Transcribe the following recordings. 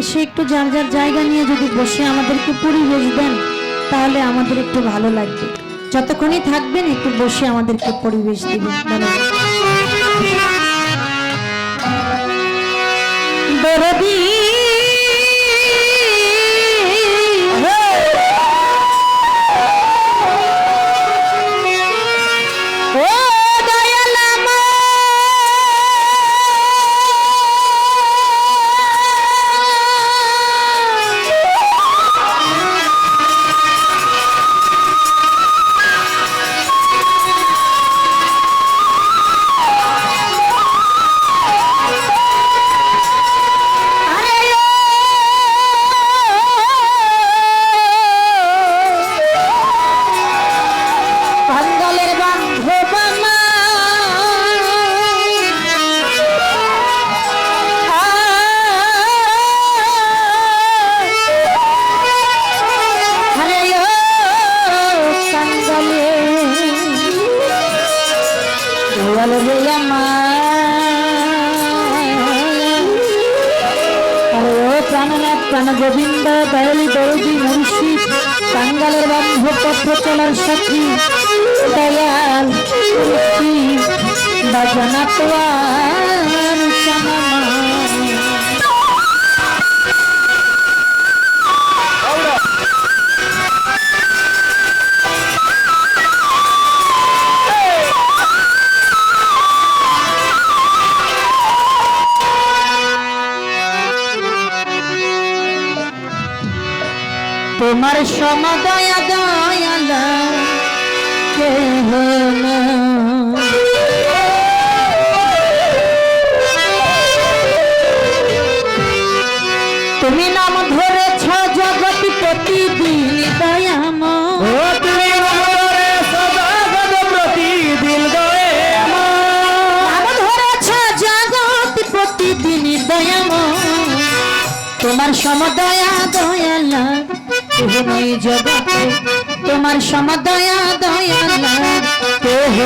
এসে একটু যার যার জায়গা নিয়ে যদি বসে আমাদেরকে পরিবেশ দেন, তাহলে আমাদের একটু ভালো লাগবে যতক্ষণই থাকবেন, একটু বসে আমাদেরকে পরিবেশ দিবেন ধন্যবাদ। তোমার সমদয়া দয়াল কে হলো তুমি নাম ধরেছ জগৎ প্রতিদিন দয়াম তুমি আমারে প্রতিদিন গয়ে নাম ধরেছ জগৎ প্রতিদিন দয়াম তোমার সমদয়া দয়াল জগতে? তোমার সমদয়া দয়াল কেহ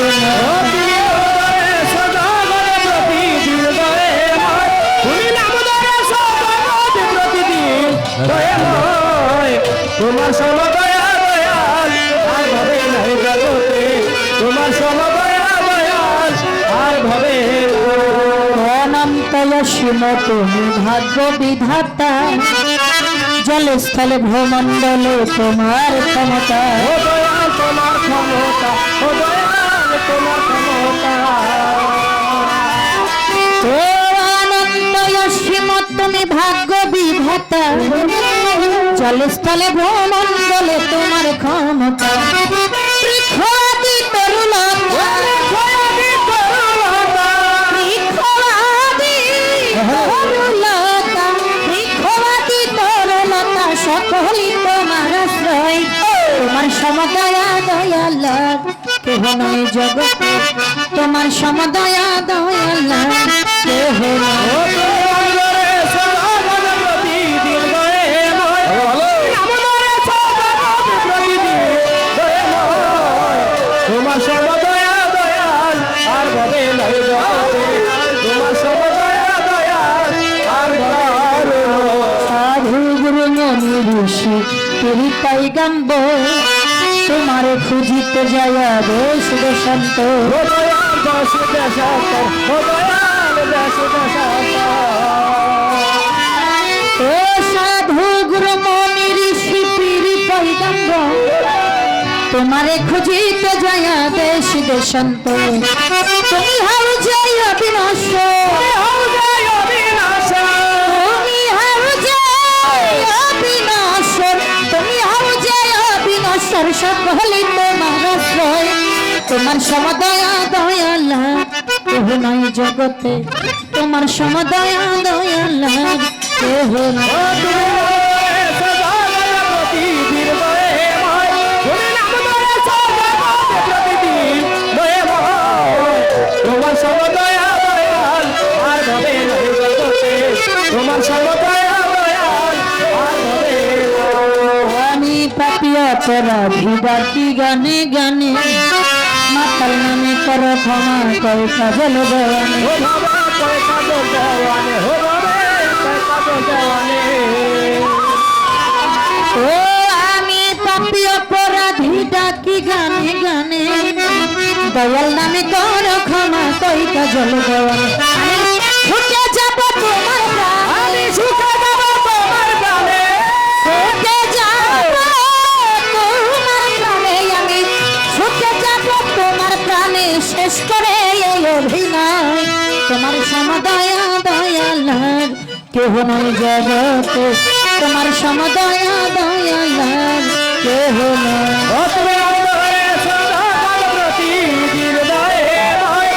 তোমার সমদয়া দয়াল আর ভাবে নাই জগতে তোমার সমদয়া দয়াল আর ভাগ্য বিধাতা জলে স্থলে ভ্রমণ্ডলে তোমার ক্ষমতা তোমার ক্ষমতা। তোমার তুমি ভাগ্য বিধাতা। জলে স্থলে ভ্রমণ্ডলে তোমার ক্ষমতা। বৃক্ষাদি দয়াল কেহ নয় জগতে। তোমার সমদয়া দয়াল কেহ তোমার সর্বদয়া দয়াল আর ভবে নাই জগতে। তোমার সর্বদয়া দয়াল আর সাধু গুরু ঋষি তেরি পাইগাম্ব তোমার খুঁজিত যায়া দেশ দেশান্ত তোমারে খুঁজিত যায়া দেশ দেশান্ত তুমি হাউ যাই অবিনাশ। অবিনাশর সকলে তোমার আশ্রয় তোমার সমদয়া দয়ালা, কেহ নাই জগতে। তোমার সমদয়া দয়ালা, কেহ নয় অপরাধী বাতি গানে গানে। মাতাল নামে কর ক্ষমা কর কাজল ও আমি তাপি অপরাধী ডাকি গানে গানে। দয়াল নামে কর ক্ষমা কই কাজল দেওয়ানে। কেহ নয় জগতে, তোমার সমদয়া দয়ালার কেহ নয় দয়ে দয়ে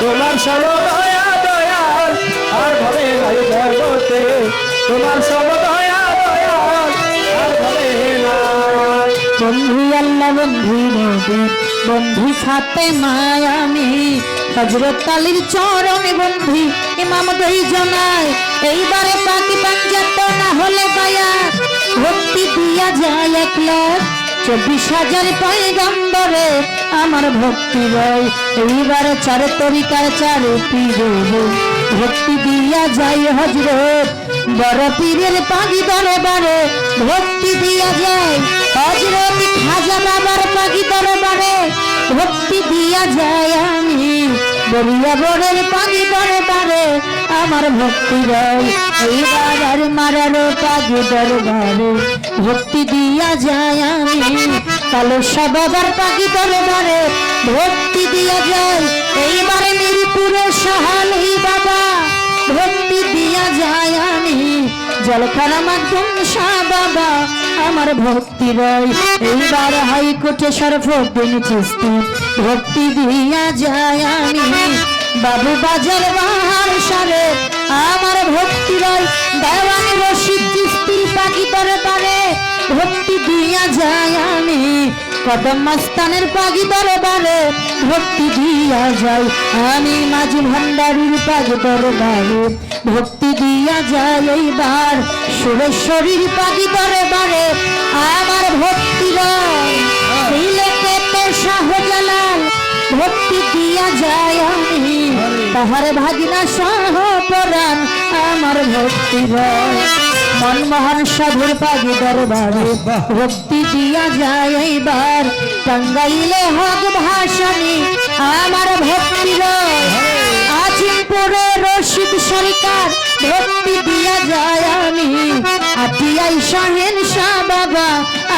তোমার সমদয়া দয়াল আর ভবে নাই জগতে, তোমার বন্ধু আল্লাহ, বন্ধু নবী, বন্ধু ছাতে মায়ামি হজরত আলীর চরণে বন্ধু ইমাম দই জনায়, এইবারে পাখি পাঞ্জাত না হলে দয়া। ভক্তি দিয়া যায় এক লাখ চব্বিশ হাজার পয়গম্বরে। আমার ভক্তি রয় এইবারে চার তরিকার চার পীরে ভক্তি দিয়া যায় হজরত বড় পীরের পাগি দরবারে। ভক্তি দিয়া যায় হজরত খাজা বাবার দরবারে ভক্তি দিয়া যায় আমি। বরিয়া বরের পাগি দরবারে আমার ভক্তি রয়। এইবার আর মারার পাগি দরবারে ভক্তি দিয়া যায় আমি। কালো বাবার পাগি দরবারে ভক্তি দিয়া যায়। এইবারে মিরপুরে সহালি বাবা, ভক্তি দিয়া যায় আমি। জলখানা মাধ্যম শাহ বাবা আমার ভক্তি রয়। এইবার হাইকোর্টে সরফুদ্দিন চিস্তি। ভক্তি দিয়া যায় আমি। বাবু বাজার বাহার সারে আমার ভক্তি রয়। দেওয়ান রশিদ চিস্তির পাখি দরবারে ভক্তি দিয়া যায় আমি। কদম মস্তানের পাগি দরবারে ভক্তি দিয়া যাই। আমি মাঝি ভান্ডারির পাগি দরবারে ভক্তি দিয়া যায় এইবার সুরেশ্বরীর পাগি দরবারে আমার ভক্তি রয় সিলেটেতে শাহজালাল, ভক্তি দিয়া যায় আমি। তাহার ভাগিনা সহ পরাণ আমার ভক্তি মনমোহন সাধুর পাগি দরবারে ভক্তি দিয়া যায় এইবার। টাঙ্গাইলে হক ভাষণী আমার ভক্তি রয় আজিমপুরে রশিদ সরকার ভক্তি দিয়া যায় আমি। আটিয়াই শাহেন শাহ বাবা,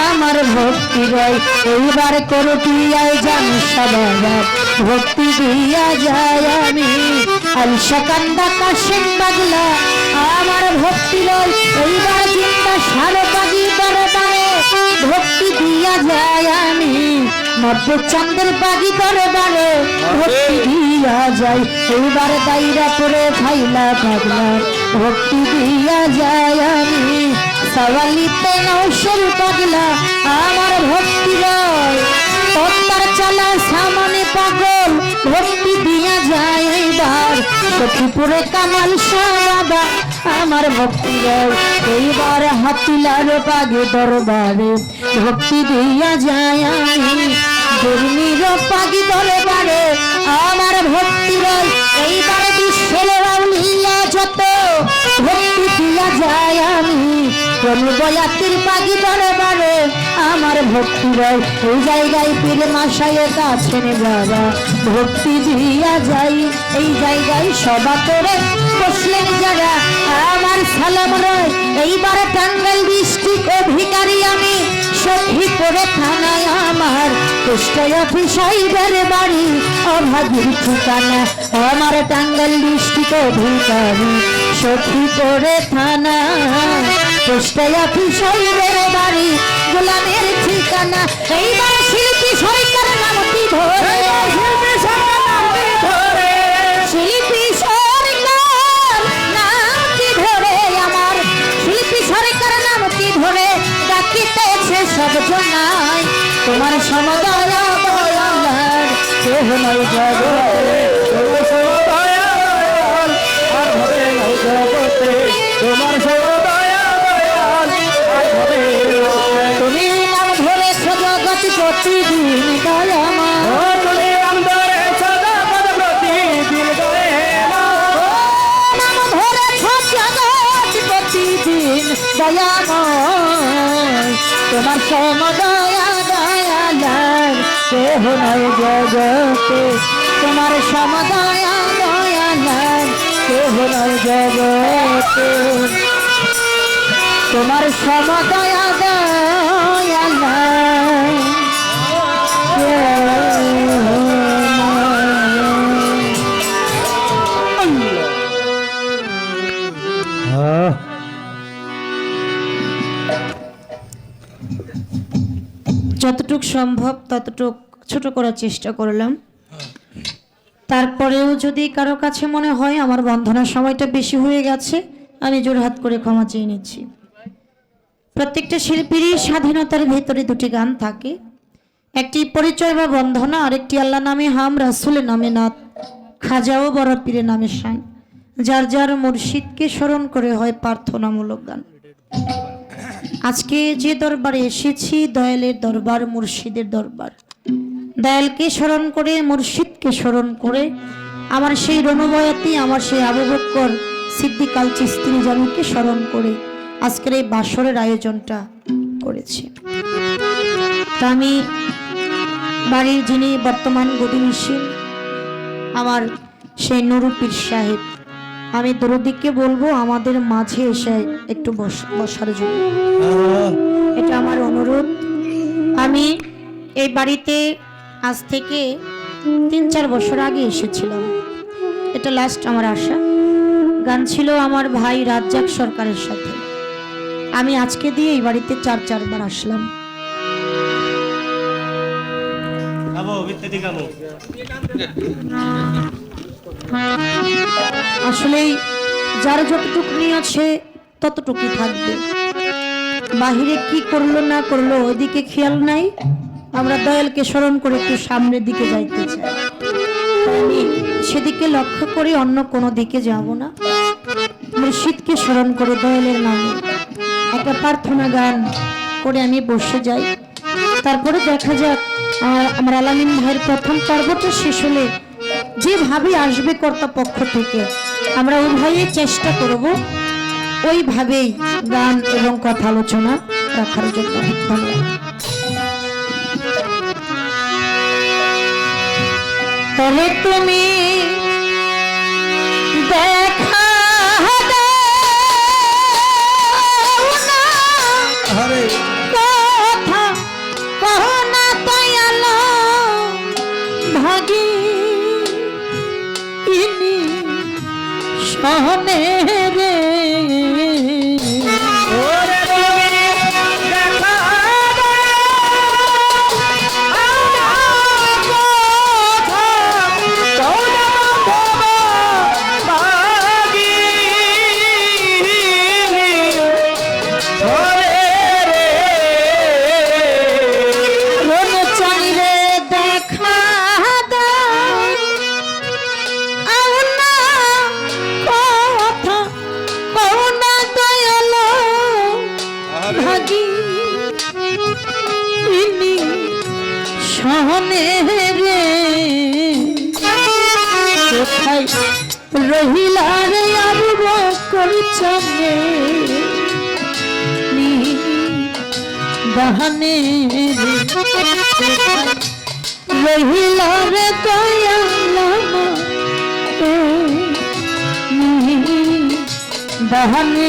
আমার ভক্তি রয়। এইবার করটিয়ায় জান বাবা, ভক্তি দিয়া যায় আমি। আলসা কান্দা বাগলা, আমার ভক্তি রয়। এইবার জিন্দা সারে পাগি দরবারে ভক্তি দিয়া যায় আমি। নব্য চন্দ্রের পাগি দরবারে ভক্তি দিয়া যায়। এইবার দাইরা করে ফাইলা পাগলা ভক্তি দিয়া যায় আমি। সওয়ালিতে নৌশের পাগলা। আমার ভক্তি রয়। পত্তার চালা সামনে পাগল। ভক্তি দিয়া যায় এইবার। সখীপুরে কামাল বাবা আমার ভক্তি এইবার হাতিলার পাগে দরবারে ভক্তি দিয়া যায় আমি। দুর্মির পাগি দরবারে আমার ভক্তি রয় এইবার বিশ্বের রাউলিয়া যত। ভক্তি দিয়া যায় আমি বয়াতির পাগি দরবারে আমার ভক্তি রয় এই জায়গায় পীরে মাসায় কাছেন বাবা। ভক্তি দিয়া যাই, এই জায়গায় সভা করে বসলেন যারা, আমার সালাম রয়, এইবার টাঙ্গাইল ডিস্ট্রিক্ট অধিকারী আমি। সখী করে থানায় আমার। পোস্ট অফিস সাইবের বাড়ি, অভাগীর ঠিকানা। আমার টাঙ্গাল ডিস্ট্রিক্ট অধিকারী, সখী করে থানা। পোস্ট অফিস সাইবের বাড়ি, গোলামের ঠিকানা। এইবার শিল্পী সরকার নামটি ধরে। জনাই তোমার সমদয় বলার কেহ নাই জগতে তোমার সমদয়া দয়া কেহ নয় জগতে। তোমার সমদয়া দয়া নাই কেহ নয় জগতে। তোমার সমদয়া দয়া নাই যতটুক সম্ভব ততটুক ছোট করার চেষ্টা করলাম। তারপরেও যদি কারও কাছে মনে হয় আমার বন্ধনার সময়টা বেশি হয়ে গেছে, আমি জোরহাত করে ক্ষমা চেয়ে নিচ্ছি। প্রত্যেকটা শিল্পীরই স্বাধীনতার ভেতরে দুটি গান থাকে। একটি পরিচয় বা বন্ধনা, আরেকটি আল্লাহ নামে হাম রাসুলের নামে নাথ খাজাও বড় পীরের নামে সান যার যার মুর্শিদকে স্মরণ করে হয় প্রার্থনামূলক গান। আজকে যে দরবারে এসেছি, দয়ালের দরবার, মুর্শিদের দরবার। দয়ালকে স্মরণ করে, মুর্শিদকে স্মরণ করে, আমার সেই রণবয়াতি আমার সেই আবু বক্কর সিদ্দিক আল চিস্তি জামিকে স্মরণ করে আজকের এই বাসরের আয়োজনটা করেছি। তা আমি বাড়ির যিনি বর্তমান গদিনিসীন আমার সেই নুরুপির সাহেব আমি দরদিকে বলব, আমাদের মাঝে এসে একটু বস- বসার জন্য। এটা আমার অনুরোধ। আমি এই বাড়িতে আজ থেকে তিন চার বছর আগে এসেছিলাম। এটা লাস্ট আমার আশা। গান ছিল আমার ভাই রাজ্জাক সরকারের সাথে। আমি আজকে দিয়ে এই বাড়িতে চার চারবার আসলাম। গাবো আসলেই যার যতটুকু নিয়ে আছে ততটুকুই থাকবে। বাহিরে কি করল না করল ওইদিকে খেয়াল নাই? আমরা দয়ালকে স্মরণ করে একটু সামনের দিকে যাইতে চাই। সেদিকে লক্ষ্য করে অন্য কোনো দিকে যাব না। মুর্শিদকে স্মরণ করে দয়ালের নামে। একটা প্রার্থনা গান করে আমি বসে যাই। তারপরে দেখা যাক আমার আলামিন ভাইয়ের প্রথম পর্বটা শেষ হলে যেভাবে আসবে কর্তা পক্ষ থেকে, আমরা উভয়ে চেষ্টা করব ওইভাবেই গান এবং কথা আলোচনা রাখার জন্য ধন্যবাদ। তাহলে তুমি বাহানে রহিলা রে দয়াল বাহানে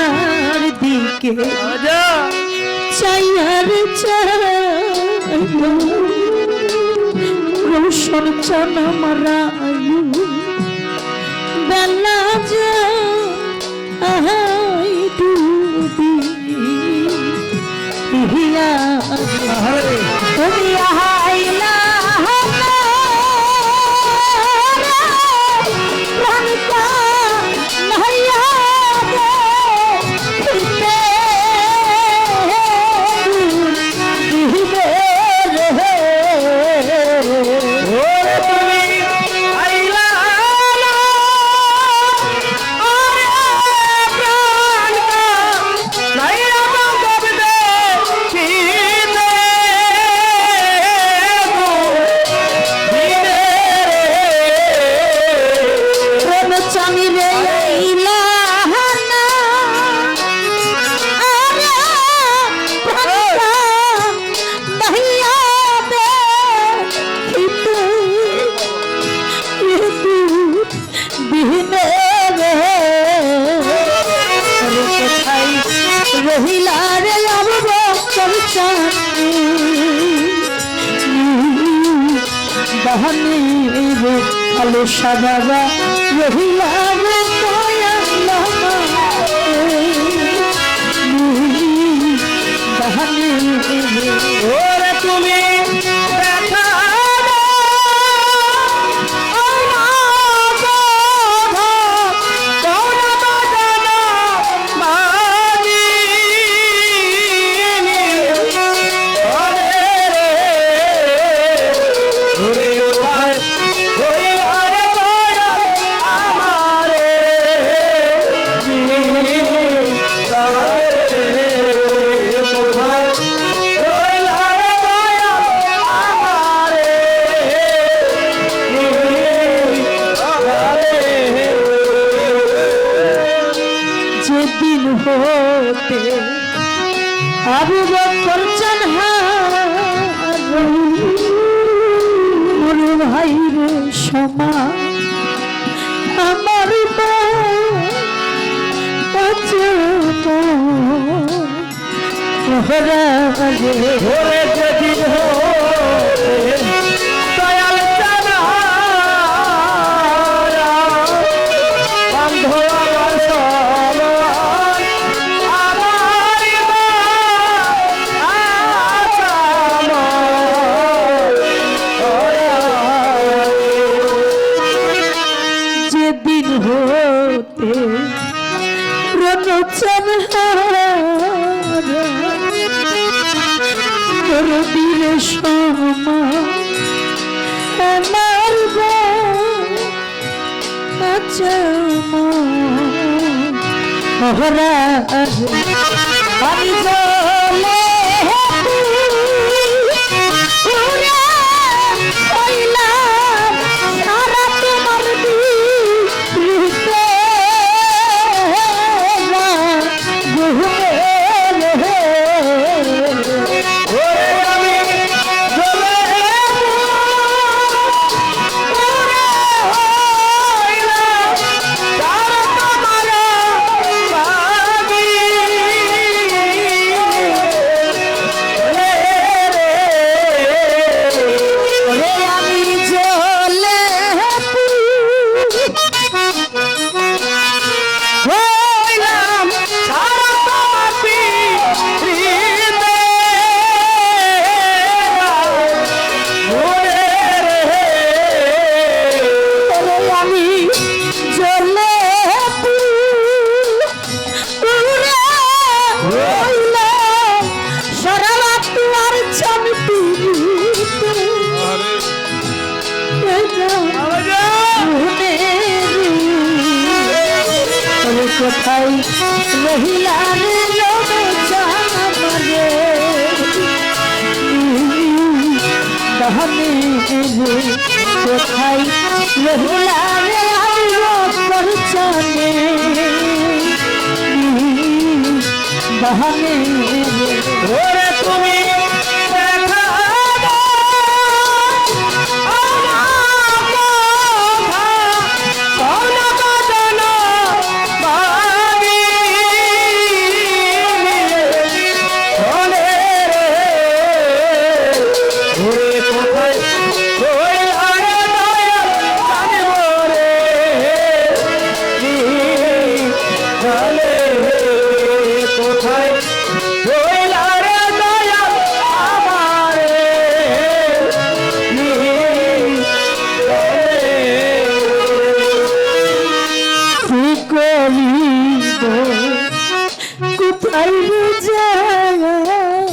দিকে চাইয়ার রোশন চানা মারা আয়ু। সাদাবা রহিলাম Thank you. হরা coragem ওরে তুমি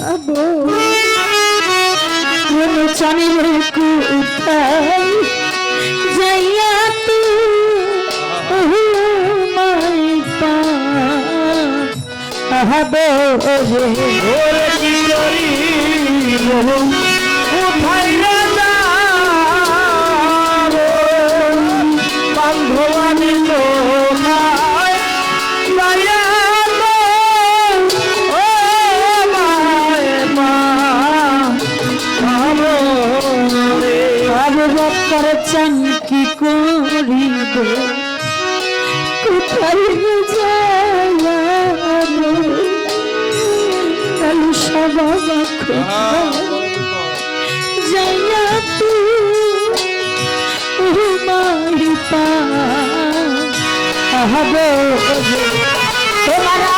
যাব চনের কোথায় যাইয়া তু হব রে কোথায় যাইয়া তুই মারি পা। হব তোমারা